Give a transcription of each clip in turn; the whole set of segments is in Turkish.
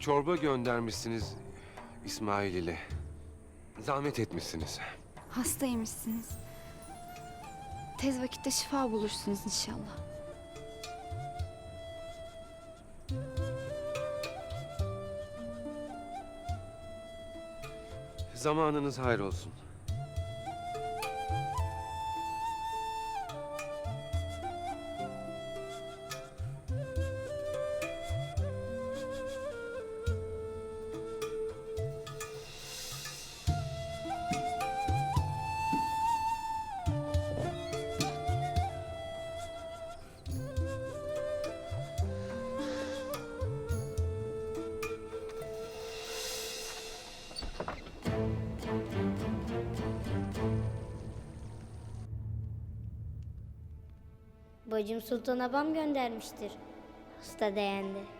çorba göndermişsiniz İsmail ile. Zahmet etmişsiniz. Hastaymışsınız. Tez vakitte şifa bulursunuz inşallah. Zamanınız hayır olsun. Bacım Sultan Abam göndermiştir. Hasta değendi.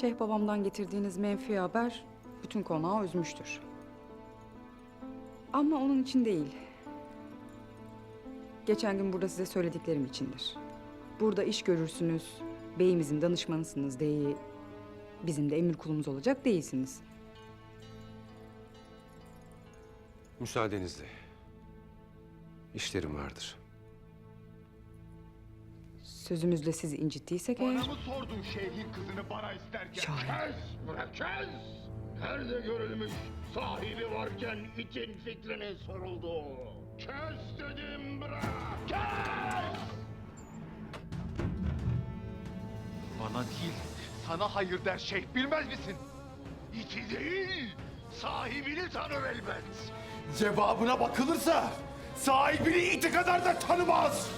Şeyh babamdan getirdiğiniz menfi haber bütün konağı üzmüştür. Ama onun için değil. Geçen gün burada size söylediklerim içindir. Burada iş görürsünüz, beyimizin danışmanısınız değil, bizim de emir kulumuz olacak değilsiniz. Müsaadenizle. İşlerim vardır. Sözümüzle sizi incittiysek Bana eğer... mı sordun şeyhin kızını bana isterken? Şahin. Kes! Bırak kes! Nerede görülmüş sahibi varken itin fikrinin soruldu? Kes dedim bırak! Kes! Bana değil, sana hayır der şeyh bilmez misin? İti değil, sahibini tanır elbet. Cevabına bakılırsa sahibini iti kadar da tanımaz.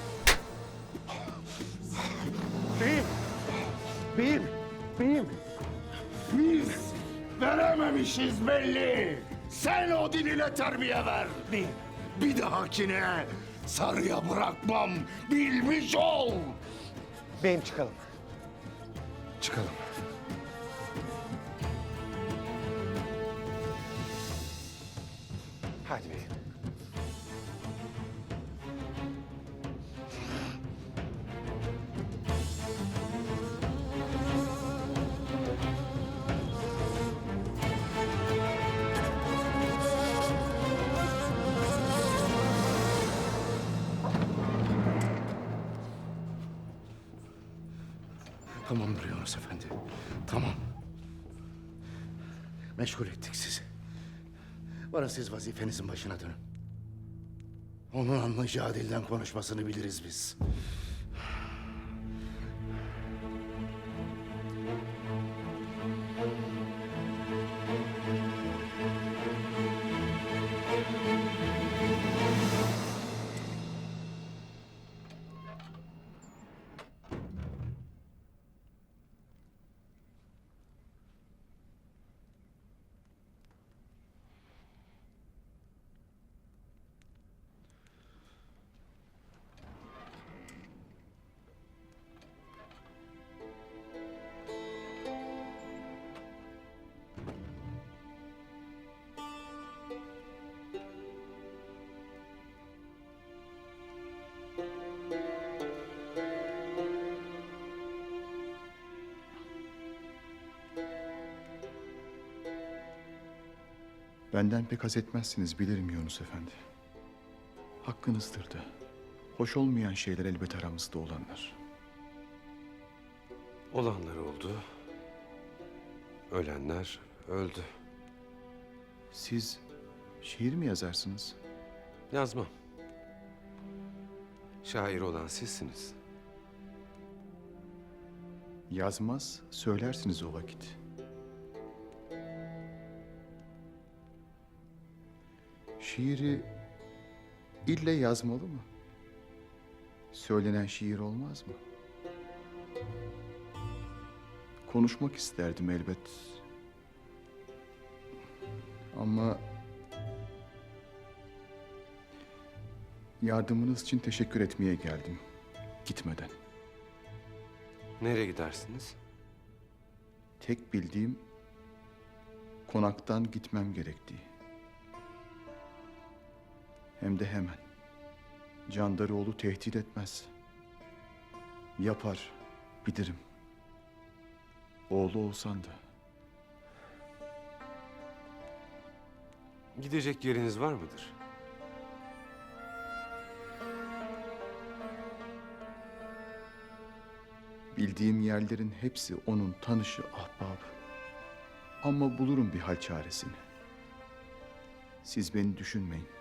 Beyim! Beyim! Beyim! Biz verememişiz belli. Sen o diline terbiye ver. Bir dahakine sarıya bırakmam. Bilmiş ol. Beyim çıkalım. Çıkalım. Hadi beyim. Tamamdır Yunus Efendi. Tamam. Meşgul ettik sizi. Varın siz vazifenizin başına dönün. Onun anlayacağı dilden konuşmasını biliriz biz. Benden pek haz etmezsiniz bilirim Yunus Efendi. Hakkınızdır da. Hoş olmayan şeyler elbet aramızda olanlar. Olanlar oldu. Ölenler öldü. Siz şiir mi yazarsınız? Yazmam. Şair olan sizsiniz. Yazmaz, söylersiniz o vakit. Şiiri ille yazmalı mı? söylenen şiir olmaz mı? Konuşmak isterdim elbet. Ama yardımınız için teşekkür etmeye geldim gitmeden. Nereye gidersiniz? Tek bildiğim konaktan gitmem gerektiği. Hem de hemen. Candaroğlu tehdit etmez. Yapar, bilirim. Oğlu olsan da. Gidecek yeriniz var mıdır? Bildiğim yerlerin hepsi onun tanışı ahbabı. Ama bulurum bir hal çaresini. Siz beni düşünmeyin.